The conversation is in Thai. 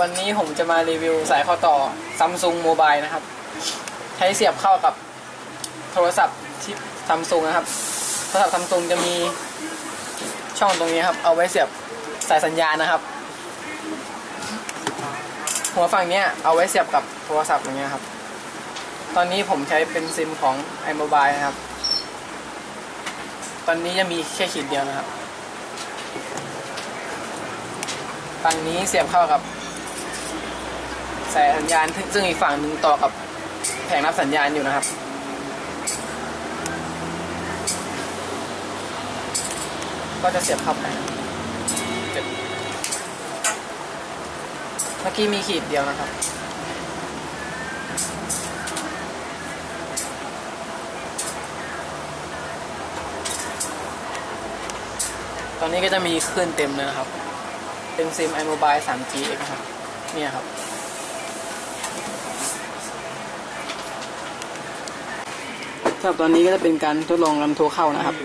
วันนี้ผมจะมารีวิวสายข้อต่อ Samsung Mobile นะครับ ใช้เสียบเข้ากับโทรศัพท์ที่ Samsung นะครับ โทรศัพท์ Samsung จะมีช่องตรงนี้ครับ เอาไว้เสียบสายสัญญาณนะครับ หัวฝั่งเนี้ยเอาไว้เสียบกับโทรศัพท์อย่างเงี้ยครับ ตอนนี้ผมใช้เป็นซิมของ iMobile นะครับ ตอนนี้จะมีแค่ขีดเดียวนะครับฝั่งนี้เสียบเข้ากับ สายสัญญาณซึ่งอีกฝั่งหนึ่งต่อกับแผงรับสัญญาณอยู่นะครับก็จะเสียบเข้าไปเจ็บเมื่อกี้มีขีดเดียวนะครับ ตอนนี้ก็จะมีขึ้นเต็มเลยนะครับ เป็นซิม iMobile 3G นะครับ เนี่ยครับ สำหรับตอนนี้ก็จะเป็นการทดลองลำโทรเข้านะครับ